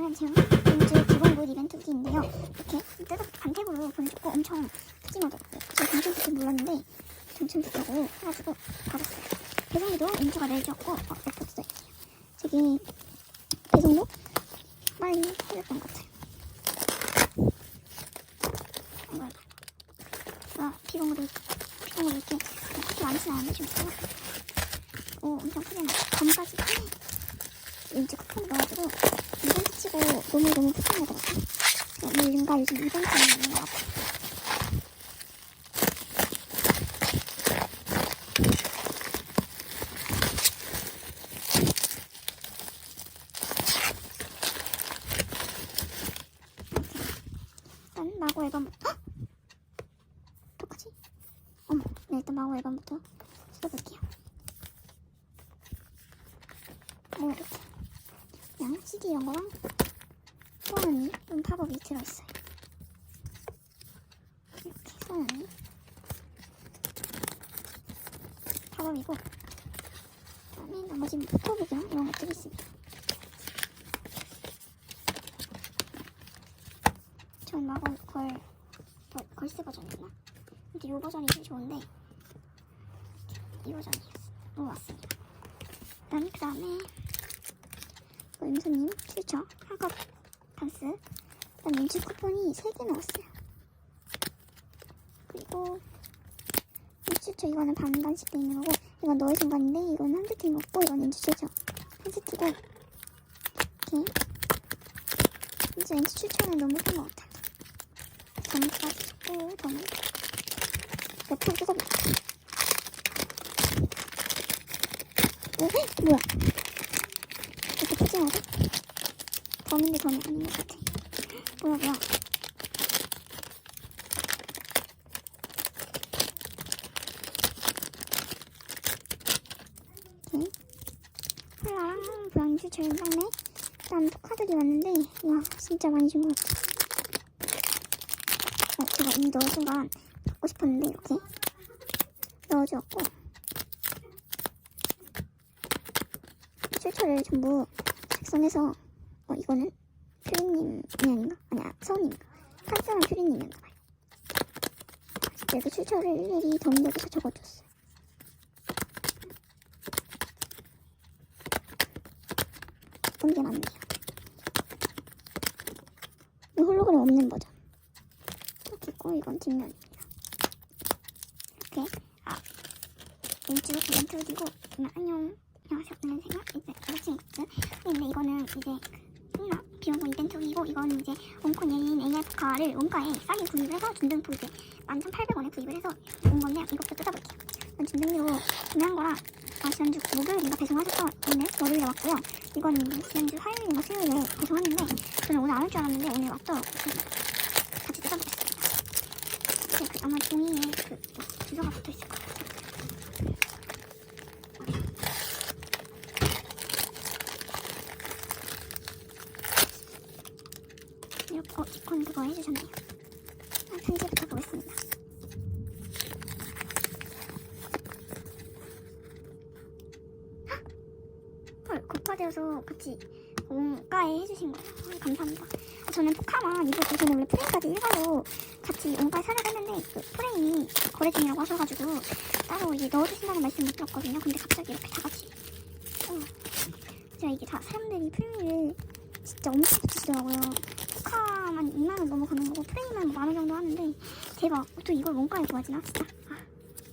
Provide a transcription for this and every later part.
오늘은 지금 연주 기본굿 이벤트 후기인데요. 이렇게 뜯어 반택으로 보내줬고 엄청 푸짐하더라고요. 제가 당첨될지 몰랐는데 당첨됐다고 해가지고 받았어요. 배송비도 연주가 내주었고 어, 레포트 써있네요. 저기 배송도 빨리 해줬던 것 같아요. 이거 와 비공으로 비공으로 이렇게 그렇게 많지 않은데 좀 있어요. 오 엄청 나 검까지 왠지 쿠폰 넣어가지고 이벤트 치고 너무너무 푸짐하더라고요. 뭔가 요즘 있는 것 같아요. 일단 마고 앨범부터 헉! 어떡하지? 어머 네 일단 마고 앨범부터 뜯어볼게요 뭐 이렇게 CD 이런 거랑 소원이 좀 팝업이 들어있어요 이렇게 소원이 팝업이고 그다음에 나머지 포토북이랑 이런 것들이 있습니다 전 마법 걸, 걸 걸스 버전이구나. 근데 이 버전이 제일 좋은데 이 버전이 너무 왔습니다. 그다음에 그 임수님 퓨처 한컵 단스. 그다음 렌즈 쿠폰이 3개 나왔어요. 그리고 퓨처 이거는 반반씩 돼 있는 거고 이건 너의 순간인데 이건 한 세트인 거고 이건 추천 한 세트고 이렇게. 진짜 렌즈 추천은 너무 것 같아요. 점까지 줬고 저는 몇통 뜯어볼게요. 오, 뭐야 하지? 게 더는 아닌 것 같아. 뭐야 뭐야. 콜라랑 브라운슈 제일 짱네 그다음 포카들이 왔는데 와 진짜 많이 준 것 같아. 어, 제가 이 넣은 순간 받고 싶었는데 이렇게. 넣어주었고. 출처를 전부 작성해서 어 이거는 퓨리님이 아닌가? 아니야 서우님인가? 칸스랑 퓨리님이었나 봐요 진짜 이렇게 출처를 일일이 더민역에서 적어줬어요 예쁜 게 많네요 이 홀로그램 없는 버전 이렇게 있고 이건 뒷면입니다. 이렇게 아 왼쪽 이벤트 어디고 그러면 안녕 안녕 하세요 안녕하세요 이제 여친 굿즈 근데 이거는 이제 그 홍나. 비용고 이벤트 후기고 이거는 이제 원콘 예인 AF카를 원가에 싸게 구입을 해서 준등 포 이제 11,800원에 구입을 해서 온 건데 이것도 뜯어볼게요. 이건 준등비로 구매한 거라 아, 지난주 목요일인가 배송하셨던 오늘 월요일에 왔고요. 이제 지난주 화요일인가 수요일에 배송했는데 저는 오늘 안 올 줄 알았는데 오늘 왔더라고요 같이 뜯어보겠습니다. 네, 그 아마 종이에 그 뭐, 주소가 붙어 있을 것 같아요. 이렇게 어, 이콘 그거 해주셨네요. 아, 편지부터 보겠습니다. 헉! 헐, 급파되어서 같이 원가에 해주신 거예요. 헐, 감사합니다. 아, 저는 포카만 이거 저는 원래 프레임까지 일괄로 같이 원가에 사려고 했는데 그 프레임이 거래 중이라고 하셔가지고 따로 이제 넣어주신다는 말씀 못 들었거든요. 근데 갑자기 이렇게 다 같이 어. 제가 이게 다 사람들이 프레임을 진짜 엄청 붙이시더라고요. 포카만 2만원 넘어가는 거고 프레임은 만원 정도 하는데 대박 또 이걸 원가에 구하지나 진짜 아,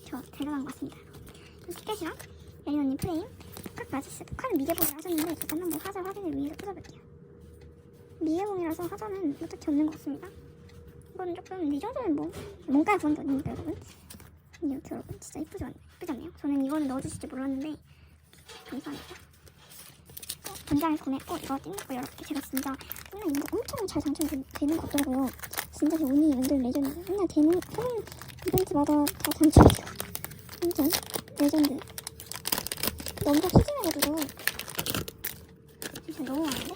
저 대단한 것 같습니다. 티켓이랑 예린 언니 프레임 각 맞았어요. 포카는 미개봉을 하셨는데 일단 한번 화자 확인을 위해서 뜯어볼게요. 미개봉이라서 화자는 뭐 딱히 없는 것 같습니다. 이건 조금 이 정도면 뭐 뭔가에 구한 게 아닙니까 여러분? 이렇게 여러분 진짜 이쁘지 않나요? 이쁘지 않나요? 저는 이거는 넣어주실지 몰랐는데 감사합니다. 어, 본장에서 구매했고 이거 띵거 이렇게 제가 진짜 맨날 이거 엄청 잘 당첨되는 것 같더라고요. 진짜 제 운이 완전 레전드. 맨날 되는 하는 이벤트마다 다 당첨돼요. 완전 레전드. 근데 엄청 푸짐해가지고 진짜 너무 많은데?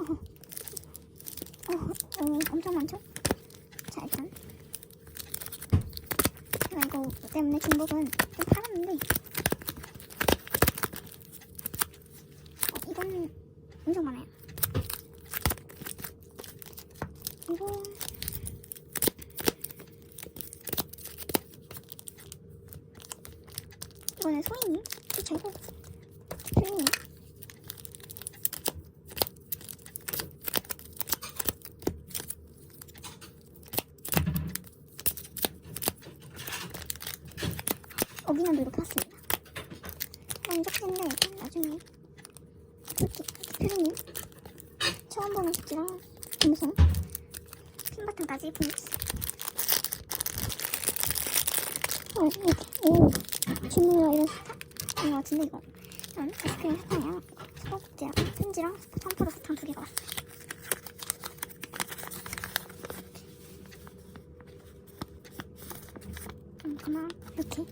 어허. 어, 어, 엄청 많죠? 자, 일단. 제가 이거 때문에 중복은 좀 팔았는데, 어, 이건 엄청 많아요. 그리고 이거는 소희님 최고 소희님 어기난도 이렇게 왔습니다. 만족했는데 나중에. 그렇게 표정님 처음 보는 숙지랑 감성. 핀바탕까지. 어, 이렇게. 오 주문이랑 이런 스타? 이거 같은데 이거. 난 아이스크림 사탕이랑 수박국지랑 편지랑 선포도 사탕 두 개가 그만. 이렇게.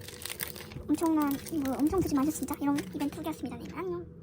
엄청난 뭐 엄청 드지 마세요 진짜. 이런 이벤트 후기였습니다. 네, 안녕.